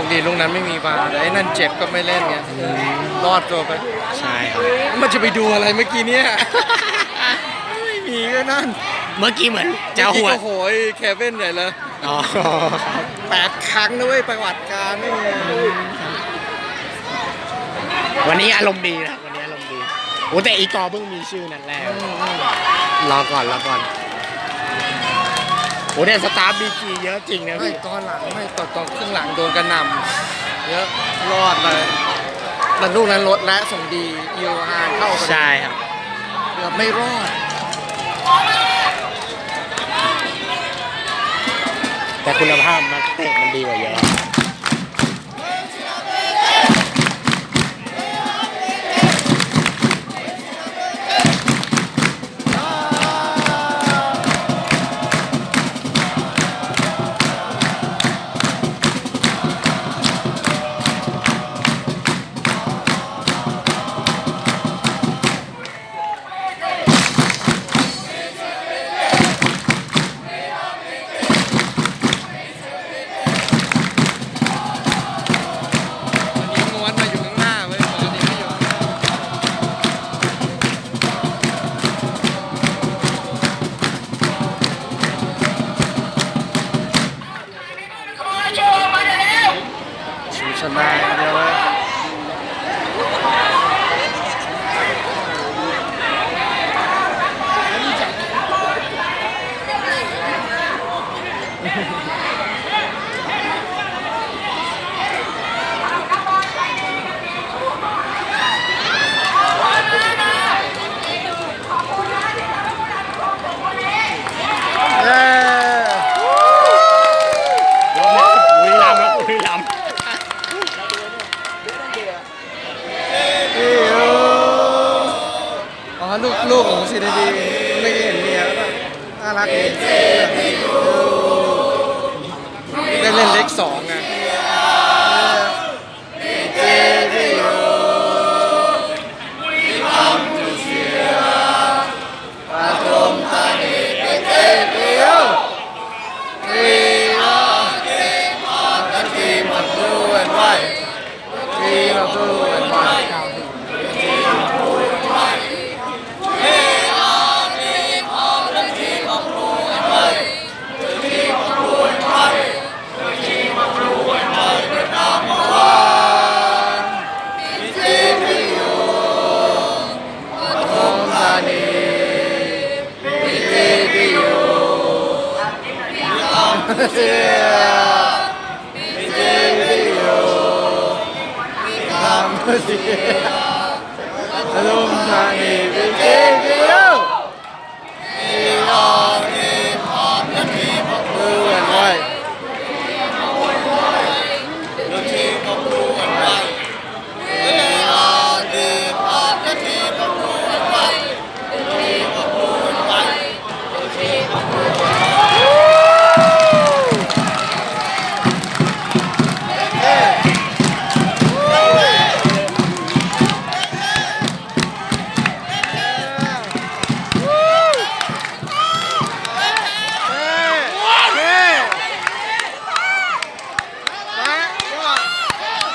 คดีลูกนั้นไม่มีวาแต่ไอ้นั่นเจ็บก็ไม่เล่นไงรอดตัวไป ใช่ครับมันจะไปดูอะไรเมื่อกี้เนี่ย ไม่มีก็นั่นเมื่อกี้เหมือนจะหัวเมื่อกี้ก็โหยเควินใหญ่เลยอ๋อแปดครั้งนะเว้ยประวัติการไม่มีวันนี้อารมณ์ดีนะวันนี้อารมณ์ดีโอ้แต่อีกอเพิ่งมีชื่อนั่นแรกรอก่อนรอก่อน โอ้แต่สตาร์บีจีเยอะจริงนะไม่พี่ตอนหลังไม่ตอนตอนครึ่งหลังโดนกระหน่ำเยอะรอดเลยแต่ลูกนั้นลดและส่งดีอีโรฮานเข้าไปใช่ครับ เกือบไม่รอดแต่คุณภาพนักเตะมันดีกว่าเยอะ ชูชนะอย่างเดียวเลยเย้ บุรีรัมย์ครับบุรีรัมย์ พี่โออ๋อ ลูกลูกของซีดีดีไม่เห็นเมียก็น่ารักดีได้เล่นเล็กสองไง เสียวิทยุทำเสียอารมณ์ธานีวิทยุ